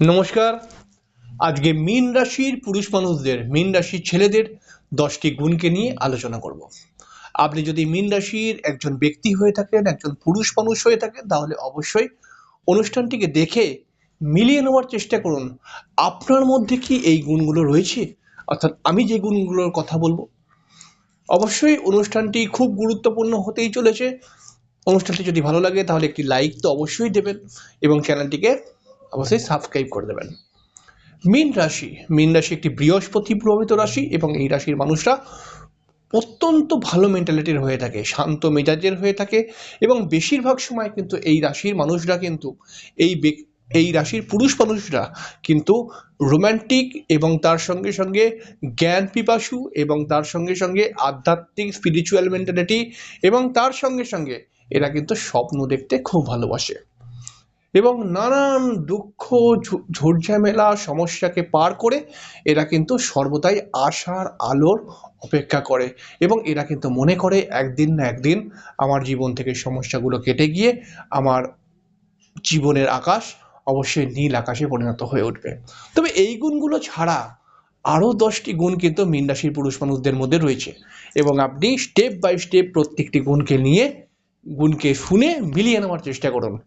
নমস্কার। আজকে মীন রাশির পুরুষ মানুষদের, মীন রাশির ছেলেদের দশটি গুণকে নিয়ে আলোচনা করব। আপনি যদি মীন রাশির একজন ব্যক্তি হয়ে থাকেন, একজন পুরুষ মানুষ হয়ে থাকেন, তাহলে অবশ্যই অনুষ্ঠানটিকে দেখে মিলিয়ে নেওয়ার চেষ্টা করুন। আপনার মধ্যে কি এই গুণগুলো রয়েছে? অর্থাৎ আমি যে গুণগুলোর কথা বলব, অবশ্যই অনুষ্ঠানটি খুব গুরুত্বপূর্ণ হতেই চলেছে। অনুষ্ঠানটি যদি ভালো লাগে, তাহলে একটি লাইক তো অবশ্যই দেবেন এবং চ্যানেলটিকে অবশ্যই সাবস্ক্রাইব করে দেবেন। মীন রাশি মীন রাশি একটি বৃহস্পতি প্রভাবিত রাশি এবং এই রাশির মানুষরা অত্যন্ত ভালো মেন্টালিটির হয়ে থাকে, শান্ত মেজাজের হয়ে থাকে এবং বেশিরভাগ সময় কিন্তু এই রাশির মানুষরা কিন্তু এই এই রাশির পুরুষ মানুষরা কিন্তু রোম্যান্টিক এবং তার সঙ্গে সঙ্গে জ্ঞান পিপাসু এবং তার সঙ্গে সঙ্গে আধ্যাত্মিক স্পিরিচুয়াল মেন্টালিটি এবং তার সঙ্গে সঙ্গে এরা কিন্তু স্বপ্ন দেখতে খুব ভালোবাসে। এবং নানান দুঃখ, ঝু- ঝুটঝামেলা সমস্যাকে পার করে এরা কিন্তু সর্বদাই আশার আলোর অপেক্ষা করে এবং এরা কিন্তু মনে করে একদিন না একদিন আমার জীবন থেকে সমস্যাগুলো কেটে গিয়ে আমার জীবনের আকাশ অবশ্যই নীল আকাশে পরিণত হয়ে উঠবে। তবে এই গুণগুলো ছাড়া আরও দশটি গুণ কিন্তু মীন রাশির পুরুষ মানুষদের মধ্যে রয়েছে এবং আপনি স্টেপ বাই স্টেপ প্রত্যেকটি গুণকে নিয়ে, গুণকে শুনে মিলিয়ে নেওয়ার চেষ্টা করুন।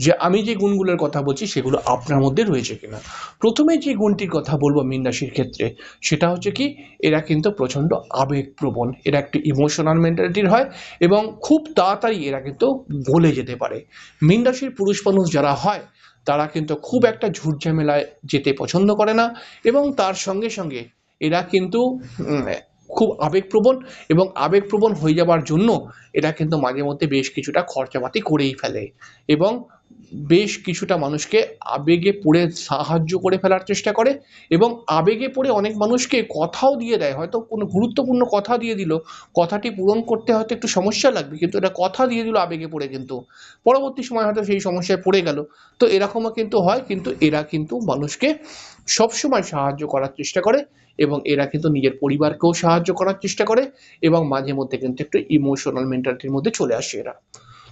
যে আমি যে গুণগুলোর কথা বলছি, সেগুলো আপনার মধ্যে রয়েছে কিনা। প্রথমে যে গুণটির কথা বলব মীন রাশির ক্ষেত্রে, সেটা হচ্ছে কি, এরা কিন্তু প্রচণ্ড আবেগপ্রবণ, এরা একটি ইমোশনাল মেন্টালিটির হয় এবং খুব তাড়াতাড়ি এরা কিন্তু গলে যেতে পারে। মীন রাশির পুরুষ মানুষ যারা হয়, তারা কিন্তু খুব একটা ঝুটঝামেলায় যেতে পছন্দ করে না এবং তার সঙ্গে সঙ্গে এরা কিন্তু খুব আবেগপ্রবণ এবং আবেগপ্রবণ হয়ে যাওয়ার জন্য এরা কিন্তু মাঝে মধ্যে বেশ কিছুটা খরচাপাতি করেই ফেলে এবং বেশ কিছুটা মানুষকে আবেগে পড়ে সাহায্য করে ফেলার চেষ্টা করে এবং আবেগে পড়ে অনেক মানুষকে কথাও দিয়ে দেয়। হয়তো কোনো গুরুত্বপূর্ণ কথা দিয়ে দিল, কথাটি পূরণ করতে হয়তো একটু সমস্যা লাগবে, কিন্তু এটা কথা দিয়ে দিল আবেগে পড়ে কিন্তু। পরবর্তী সময় হয়তো সেই সমস্যায় পড়ে গেল। তো এরকমও কিন্তু হয়, কিন্তু এরা কিন্তু মানুষকে সবসময় সাহায্য করার চেষ্টা করে এবং এরা কিন্তু নিজের পরিবারকেও সাহায্য করার চেষ্টা করে এবং মাঝে মধ্যে কিন্তু একটু ইমোশনাল মেন্টালিটির মধ্যে চলে আসে এরা।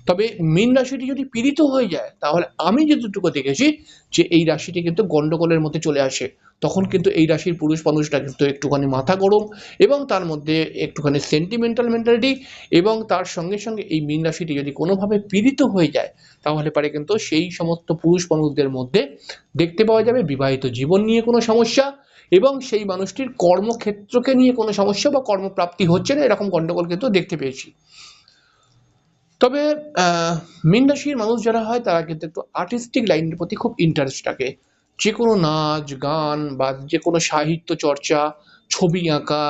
তবে মীন রাশিটি যদি পীড়িত হয়ে যায়, তাহলে আমি যতটুকু দেখেছি যে এই রাশিটি কিন্তু গন্ডগোলের মধ্যে চলে আসে। তখন কিন্তু এই রাশির পুরুষ মানুষরা কিন্তু একটুখানি মাথা গরম এবং তার মধ্যে একটুখানি সেন্টিমেন্টাল মেন্টালিটি এবং তার সঙ্গে সঙ্গে এই মীন রাশিটি যদি কোনোভাবে পীড়িত হয়ে যায়, তাহলে পারে কিন্তু সেই সমস্ত পুরুষ মানুষদের মধ্যে দেখতে পাওয়া যাবে বিবাহিত জীবন নিয়ে কোনো সমস্যা এবং সেই মানুষটির কর্মক্ষেত্রকে নিয়ে কোনো সমস্যা বা কর্মপ্রাপ্তি হচ্ছে না, এরকম গন্ডগোল কিন্তু দেখতে পেয়েছি। তবে মীন রাশির মানুষ যারা হয়, তারা কিন্তু একটু আর্টিস্টিক লাইনের প্রতি খুব ইন্টারেস্ট থাকে যে কোনো নাচ, গান বা যে কোনো সাহিত্য চর্চা, ছবি আঁকা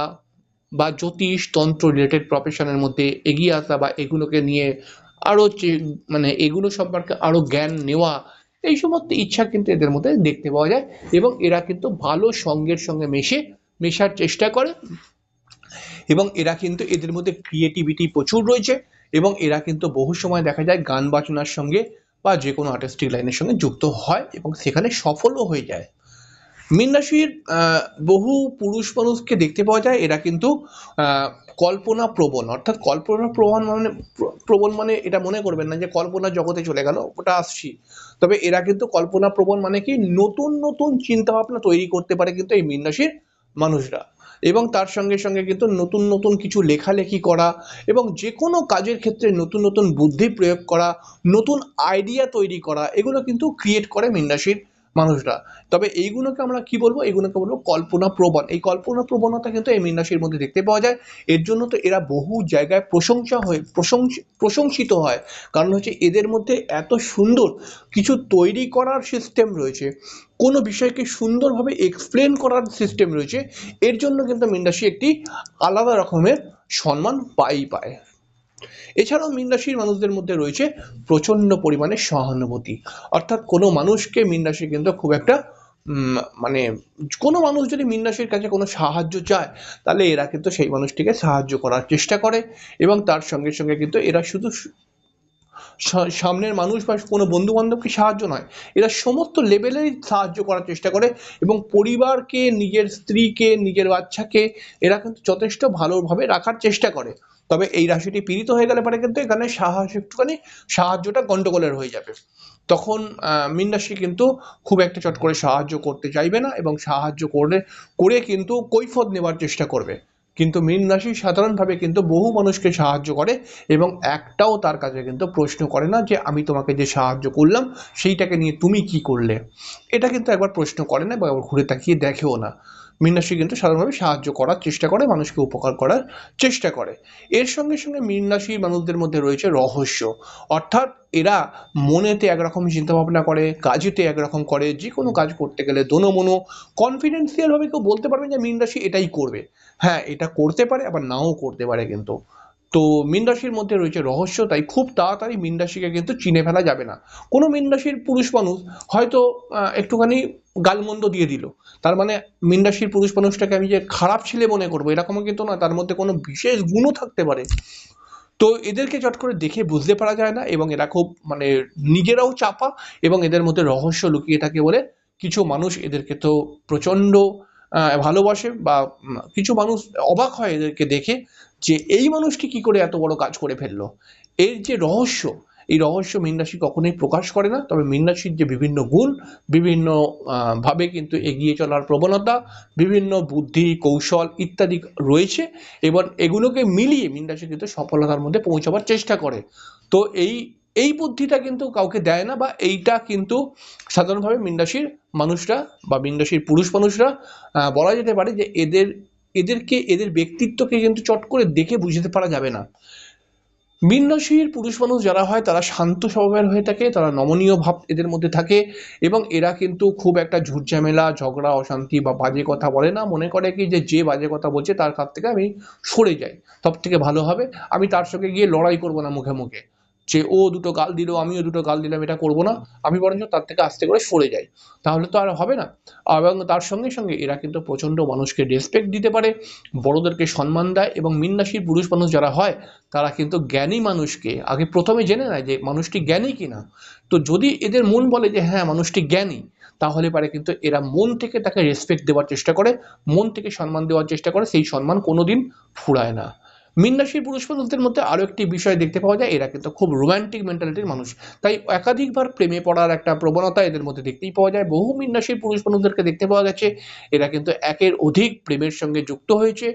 বা জ্যোতিষ তন্ত্র রিলেটেড প্রফেশনের মধ্যে এগিয়ে আসা বা এগুলোকে নিয়ে আরও মানে এগুলো সম্পর্কে আরও জ্ঞান নেওয়া, এই সমস্ত ইচ্ছা কিন্তু এদের মধ্যে দেখতে পাওয়া যায় এবং এরা কিন্তু ভালো সঙ্গের সঙ্গে মেশে, মেশার চেষ্টা করে এবং এরা কিন্তু এদের মধ্যে ক্রিয়েটিভিটি প্রচুর রয়েছে। এবং এরা কিন্তু বহু সময় দেখা যায় গান বাজনার সঙ্গে বা যে কোনো আর্টিস্টিক লাইনের সঙ্গে যুক্ত হয় এবং সেখানে সফলও হয়ে যায়। মীন রাশির বহু পুরুষ মানুষকে দেখতে পাওয়া যায়, এরা কিন্তু কল্পনা প্রবণ। অর্থাৎ কল্পনা প্রবণ মানে প্রবণ মানে এটা মনে করবেন না যে কল্পনা জগতে চলে গেল, ওটা আসছি। তবে এরা কিন্তু কল্পনা প্রবণ মানে কি, নতুন নতুন চিন্তা ভাবনা তৈরি করতে পারে কিন্তু এই মীন রাশির মানুষরা। এবং তার সঙ্গে সঙ্গে কিন্তু নতুন নতুন কিছু লেখালেখি করা এবং যে কোনো কাজের ক্ষেত্রে নতুন নতুন বুদ্ধি প্রয়োগ করা, নতুন আইডিয়া তৈরি করা, এগুলো কিন্তু ক্রিয়েট করে মীন মানুষরা। তবে এইগুলোকে আমরা কি বলব? এগুলোকে বলব কল্পনা প্রবণ। এই কল্পনা প্রবণতা কিন্তু এই মীন মধ্যে দেখতে পাওয়া যায়। এর জন্য তো এরা বহু জায়গায় প্রশংসা হয়ে, প্রশংস, প্রশংসিত হয়। কারণ হচ্ছে এদের মধ্যে এত সুন্দর কিছু তৈরি করার সিস্টেম রয়েছে। কোনো বিষয়কে সুন্দরভাবে এক্সপ্লেন করার সিস্টেম রয়েছে, এর জন্য কিন্তু মীন রাশি একটি আলাদা রকমের সম্মান পাই পায়। এছাড়াও মীন রাশির মানুষদের মধ্যে রয়েছে প্রচণ্ড পরিমাণে সহানুভূতি। অর্থাৎ কোনো মানুষকে মীন রাশি কিন্তু খুব একটা মানে কোনো মানুষ যদি মীন রাশির কাছে কোনো সাহায্য চায়, তাহলে এরা কিন্তু সেই মানুষটিকে সাহায্য করার চেষ্টা করে এবং তার সঙ্গে সঙ্গে কিন্তু এরা শুধু সামনের মানুষ বা কোনো বন্ধু বান্ধবকে সাহায্য নয়। এরা সমস্ত লেভেলেই সাহায্য করার চেষ্টা করে এবং পরিবারকে, নিজের স্ত্রীকে, নিজের বাচ্চাকে এরা কিন্তু যথেষ্ট ভালোভাবে রাখার চেষ্টা করে। তবে এই রাশিটি পীড়িত হয়ে গেলে পরে কিন্তু এখানে সাহস একটুখানি সাহায্যটা গন্ডগোলের হয়ে যাবে। তখন মীন রাশি কিন্তু খুব একটা চট করে সাহায্য করতে চাইবে না এবং সাহায্য করলে, করে কিন্তু কৈফত নেওয়ার চেষ্টা করবে। কিন্তু মীন রাশি সাধারণভাবে কিন্তু বহু মানুষকে সাহায্য করে এবং একটাও তার কাছে কিন্তু প্রশ্ন করে না যে, আমি তোমাকে যে সাহায্য করলাম, সেইটাকে নিয়ে তুমি কি করলে? এটা কিন্তু একবার প্রশ্ন করে না বা ঘুরে তাকিয়ে দেখেও না। মীন রাশি কিন্তু সাধারণভাবে সাহায্য করার চেষ্টা করে, মানুষকে উপকার করার চেষ্টা করে। এর সঙ্গে সঙ্গে মীন মানুষদের মধ্যে রয়েছে রহস্য। অর্থাৎ এরা মনেতে একরকম চিন্তাভাবনা করে, কাজেতে একরকম করে যে কোনো কাজ করতে গেলে দোনো মনো কনফিডেন্সিয়ালভাবে কেউ বলতে পারবে যে মীন রাশি এটাই করবে। হ্যাঁ এটা করতে পারে, আবার নাও করতে পারে কিন্তু। তো মীন রাশির মধ্যে রয়েছে রহস্য, তাই খুব তাড়াতাড়ি মীন রাশিকে কিন্তু চিনে ফেলা যাবে না। কোনো মীন রাশির পুরুষ মানুষ হয়তো একটুখানি গালমন্দ দিয়ে দিল। তার মানে মীন রাশির পুরুষ মানুষটাকে আমি যে খারাপ ছেলে মনে করব, এরকমও কিন্তু না তার মধ্যে কোনো বিশেষ গুণও থাকতে পারে। তো এদেরকে চট করে দেখে বুঝতে পারা যায় না, এবং এরা খুব মানে নিজেরাও চাপা, এবং এদের মধ্যে রহস্য লুকিয়ে থাকে বলে কিছু মানুষ এদেরকে তো প্রচণ্ড ভালোবাসে, বা কিছু মানুষ অবাক হয় এদেরকে দেখে। যে এই মানুষটি কি করে এত বড় কাজ করে ফেলল? এর যে রহস্য, এই রহস্য মীন রাশি কখনোই প্রকাশ করে না। তবে মীন রাশির যে বিভিন্ন গুণ, বিভিন্ন ভাবে কিন্তু এগিয়ে চলার প্রবণতা, বিভিন্ন বুদ্ধি, কৌশল ইত্যাদি রয়েছে এবং এগুলোকে মিলিয়ে মীন রাশি কিন্তু সফলতার মধ্যে পৌঁছাবার চেষ্টা করে। তো এই এই বুদ্ধিটা কিন্তু কাউকে দেয় না বা এইটা কিন্তু সাধারণভাবে মীন রাশির মানুষরা বা মীন রাশির পুরুষ মানুষরা বলা যেতে পারে যে এদের এদেরকে, এদের ব্যক্তিত্বকে কিন্তু চট করে দেখে বুঝতে পারা যাবে না। মীন রাশির পুরুষ মানুষ যারা হয়, তারা শান্ত স্বভাবের হয়ে থাকে, তারা নমনীয় ভাব এদের মধ্যে থাকে এবং এরা কিন্তু খুব একটা ঝুটঝামেলা, ঝগড়া, অশান্তি বা বাজে কথা বলে না। মনে করে কি যে যে বাজে কথা বলছে তার কাছ থেকে আমি সরে যাই। সব থেকে ভালো হবে। আমি তার সঙ্গে গিয়ে লড়াই করব না মুখে মুখে। যে ও দুটো গাল দিল, আমিও দুটো গাল দিলাম, এটা করব না। আমি বরঞ্চ তার থেকে আস্তে করে সরে যাই। তাহলে তো আর হবে না। এবং তার সঙ্গে সঙ্গে এরা কিন্তু প্রচণ্ড মানুষকে রেসপেক্ট দিতে পারে, বড়োদেরকে সম্মান দেয় এবং মীন পুরুষ মানুষ যারা হয়, তারা কিন্তু জ্ঞানী মানুষকে, আগে প্রথমে জেনে নেয় যে মানুষটি জ্ঞানী কিনা। তো যদি এদের মন বলে যে হ্যাঁ মানুষটি জ্ঞানী, তাহলে পারে কিন্তু এরা মন থেকে তাকে রেসপেক্ট দেওয়ার চেষ্টা করে, মন থেকে সম্মান দেওয়ার চেষ্টা করে, সেই সম্মান কোনোদিন ফুরায় না। মীন রাশির পুরুষ মানুষদের মধ্যে আরও একটি বিষয় দেখতে পাওয়া যায়। এরা কিন্তু খুব রোমান্টিক মেন্টালিটির মানুষ। তাই একাধিকবার প্রেমে পড়ার একটা প্রবণতা এদের মধ্যে দেখতেই পাওয়া যায়। বহু মীন রাশির পুরুষ মানুষদেরকে দেখতে পাওয়া গেছে। এরা কিন্তু একের অধিক প্রেমের সঙ্গে যুক্ত হয়েছে।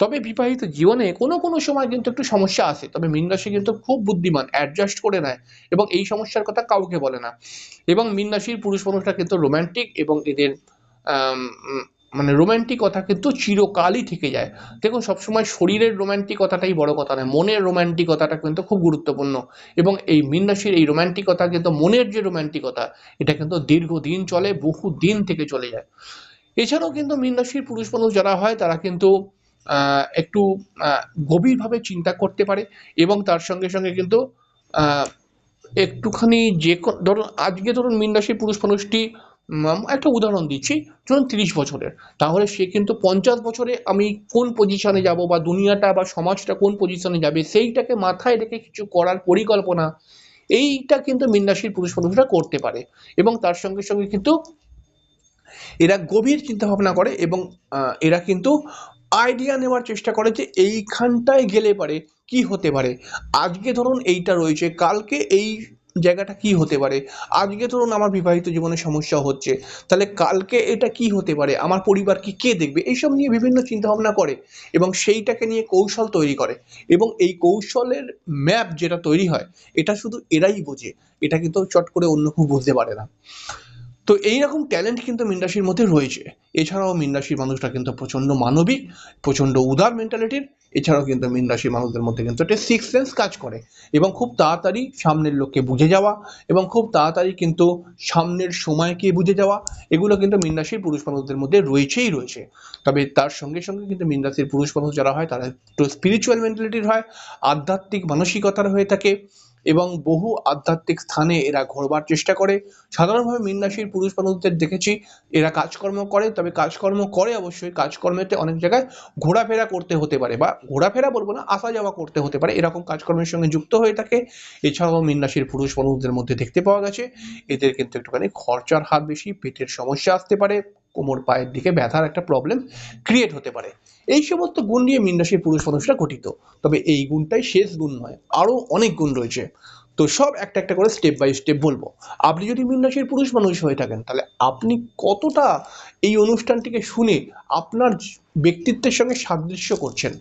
তবে বিবাহিত জীবনে কোনো কোনো সময় কিন্তু একটু সমস্যা আসে তবে মীন রাশি কিন্তু খুব বুদ্ধিমান অ্যাডজাস্ট করে নেয় এবং এই সমস্যার কথা কাউকে বলে না। এবং মীন রাশির পুরুষ মানুষরা কিন্তু রোমান্টিক এবং এদের মানে রোমান্টিকতা কিন্তু চিরকালই থেকে যায়। দেখুন, সবসময় শরীরের রোমান্টিকতাটাই বড় কথা নয়, মনের রোমান্টিকতাটা কিন্তু খুব গুরুত্বপূর্ণ। এবং এই মীন রাশির এই রোমান্টিকতা কিন্তু মনের যে রোমান্টিকতা এটা কিন্তু দীর্ঘদিন চলে বহু দিন থেকে চলে যায়। এছাড়াও কিন্তু মীন রাশির পুরুষ মানুষ যারা হয়, তারা কিন্তু একটু গভীরভাবে চিন্তা করতে পারে এবং তার সঙ্গে সঙ্গে কিন্তু একটুখানি যে ধরুন, আজকে ধরুন মীন রাশির পুরুষ মানুষটি একটা উদাহরণ দিচ্ছি। ধরুন তিরিশ বছরের। তাহলে সে কিন্তু পঞ্চাশ বছরে আমি কোন পজিশনে যাব বা দুনিয়াটা বা সমাজটা কোন পজিশনে যাবে, সেইটাকে মাথায় রেখে কিছু করার পরিকল্পনা, এইটা কিন্তু মীন পুরুষ মানুষরা করতে পারে। এবং তার সঙ্গে সঙ্গে কিন্তু এরা গভীর চিন্তা ভাবনা করে এবং এরা কিন্তু আইডিয়া নেওয়ার চেষ্টা করে যে এইখানটায় গেলে পারে, কি হতে পারে। আজকে ধরুন এইটা রয়েছে, কালকে এই জায়গাটা কি হতে পারে? আজকে ধরুন আমার বিবাহিত জীবনে সমস্যা হচ্ছে, তাহলে কালকে এটা কি হতে পারে? আমার পরিবারকে কে দেখবে? এইসব নিয়ে বিভিন্ন চিন্তা ভাবনা করে এবং সেইটাকে নিয়ে কৌশল তৈরি করে এবং এই কৌশলের ম্যাপ যেটা তৈরি হয়, এটা শুধু এরাই বোঝে। এটা কিন্তু চট করে অন্য কেউ বুঝতে পারে না। তো এইরকম ট্যালেন্ট কিন্তু মীন রাশির মধ্যে রয়েছে। এছাড়াও মীন রাশির মানুষরা কিন্তু প্রচণ্ড মানবিক, প্রচণ্ড উদার মেন্টালিটির এছাড়াও কিন্তু মীন রাশির মানুষদের মধ্যে কিন্তু একটা সিক্স সেন্স কাজ করে এবং খুব তাড়াতাড়ি সামনের লোককে বুঝে যাওয়া এবং খুব তাড়াতাড়ি কিন্তু সামনের সময়কে বুঝে যাওয়া, এগুলো কিন্তু মীন রাশির পুরুষ মানুষদের মধ্যে রয়েছেই রয়েছে। তবে তার সঙ্গে সঙ্গে কিন্তু মীন রাশির পুরুষ মানুষ যারা হয়, তারা একটু স্পিরিচুয়াল মেন্টালিটির হয়, আধ্যাত্মিক মানসিকতার হয়ে থাকে। এবং বহু আধ্যাত্মিক স্থানে এরা ঘোরবার চেষ্টা করে। সাধারণভাবে মীন রাশির পুরুষ মানুষদের দেখেছি, এরা কাজকর্ম করে, তবে কাজকর্ম করে অবশ্যই কাজকর্মেতে অনেক জায়গায় ঘোরাফেরা করতে হতে পারে বা ঘোরাফেরা বলব না, আসা যাওয়া করতে হতে পারে। এরকম কাজকর্মের সঙ্গে যুক্ত হয়ে থাকে। এছাড়াও মীন রাশির পুরুষ মানুষদের মধ্যে দেখতে পাওয়া গেছে। এদের কিন্তু একটুখানি খরচার হাত বেশি, পেটের সমস্যা আসতে পারে। কোমর পায়ের দিকে ব্যথার একটা প্রবলেম ক্রিয়েট হতে পারে। এই সমস্ত গুণ নিয়ে মীন রাশির পুরুষ মানুষরা গঠিত। তবে এই গুণটাই শেষ গুণ নয় আরও অনেক গুণ রয়েছে। তো সব একটা একটা করে স্টেপ বাই স্টেপ বলব। আপনি যদি মীন রাশির পুরুষ মানুষ হয়ে থাকেন, তাহলে আপনি কতটা এই অনুষ্ঠানটিকে শুনে আপনার ব্যক্তিত্বের সঙ্গে সাদৃশ্য করছেন?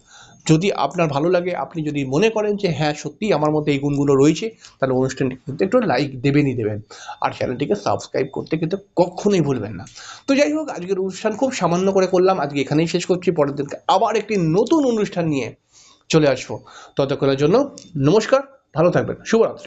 যদি আপনার ভালো লাগে, আপনি যদি মনে করেন যে হ্যাঁ সত্যি আমার মধ্যে এই গুণগুলো রয়েছে, তাহলে অনুষ্ঠানটি কিন্তু একটু লাইক দেবেনই দেবেন। আর চ্যানেলটিকে সাবস্ক্রাইব করতে কিন্তু কখনোই ভুলবেন না। তো যাই হোক, আজকের অনুষ্ঠান খুব সামান্য করে করলাম। আজকে এখানেই শেষ করছি। পরের দিনকে আবার একটি নতুন অনুষ্ঠান নিয়ে চলে আসব। ততক্ষণের জন্য নমস্কার, ভালো থাকবেন। শুভরাত্রি।